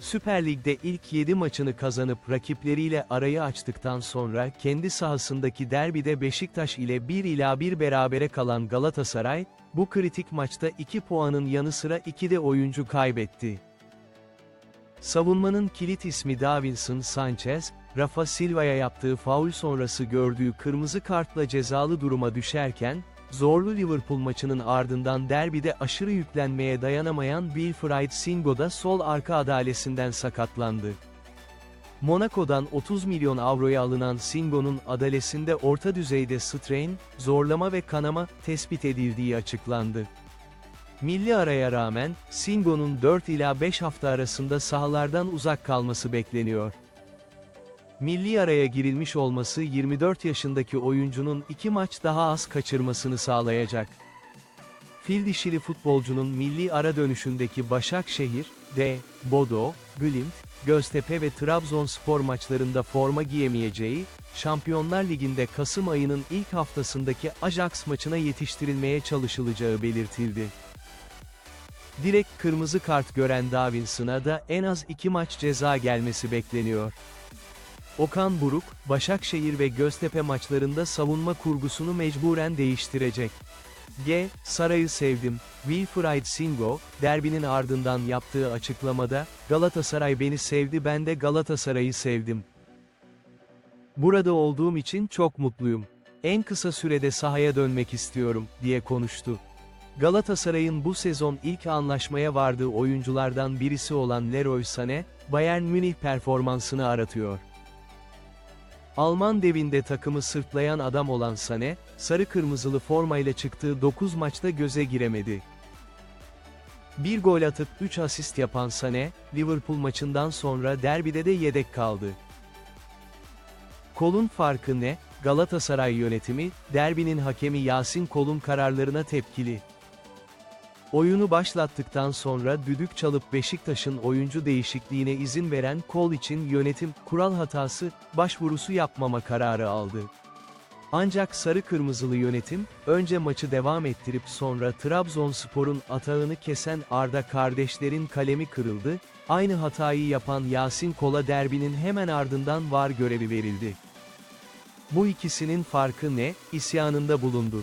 Süper Lig'de ilk 7 maçını kazanıp rakipleriyle arayı açtıktan sonra kendi sahasındaki derbide Beşiktaş ile 1 ila 1 berabere kalan Galatasaray, bu kritik maçta 2 puanın yanı sıra 2 de oyuncu kaybetti. Savunmanın kilit ismi Davinson Sanchez, Rafa Silva'ya yaptığı faul sonrası gördüğü kırmızı kartla cezalı duruma düşerken, zorlu Liverpool maçının ardından derbide aşırı yüklenmeye dayanamayan Wilfried Singo da sol arka adalesinden sakatlandı. Monaco'dan 30 milyon avroya alınan Singo'nun adalesinde orta düzeyde strain, zorlama ve kanama tespit edildiği açıklandı. Milli araya rağmen, Singo'nun 4 ila 5 hafta arasında sahalardan uzak kalması bekleniyor. Milli araya girilmiş olması 24 yaşındaki oyuncunun 2 maç daha az kaçırmasını sağlayacak. Fil dişili futbolcunun milli ara dönüşündeki Başakşehir, D, Bodo, Glimt, Göztepe ve Trabzonspor maçlarında forma giyemeyeceği, Şampiyonlar Ligi'nde Kasım ayının ilk haftasındaki Ajax maçına yetiştirilmeye çalışılacağı belirtildi. Direkt kırmızı kart gören Davinson'a da en az iki maç ceza gelmesi bekleniyor. Okan Buruk, Başakşehir ve Göztepe maçlarında savunma kurgusunu mecburen değiştirecek. G. Saray'ı sevdim. Wilfried Singo, derbinin ardından yaptığı açıklamada, Galatasaray beni sevdi ben de Galatasaray'ı sevdim. Burada olduğum için çok mutluyum. En kısa sürede sahaya dönmek istiyorum, diye konuştu. Galatasaray'ın bu sezon ilk anlaşmaya vardığı oyunculardan birisi olan Leroy Sané, Bayern Münih performansını aratıyor. Alman devinde takımı sırtlayan adam olan Sané, sarı kırmızılı formayla çıktığı 9 maçta göze giremedi. Bir gol atıp 3 asist yapan Sané, Liverpool maçından sonra derbide de yedek kaldı. Kolun farkı ne? Galatasaray yönetimi, derbinin hakemi Yasin Kol'un kararlarına tepkili. Oyunu başlattıktan sonra düdük çalıp Beşiktaş'ın oyuncu değişikliğine izin veren Kol için yönetim, kural hatası, başvurusu yapmama kararı aldı. Ancak sarı kırmızılı yönetim, önce maçı devam ettirip sonra Trabzonspor'un atağını kesen Arda kardeşlerin kalemi kırıldı, aynı hatayı yapan Yasin Kol'a derbinin hemen ardından var görevi verildi. Bu ikisinin farkı ne, isyanında bulundu.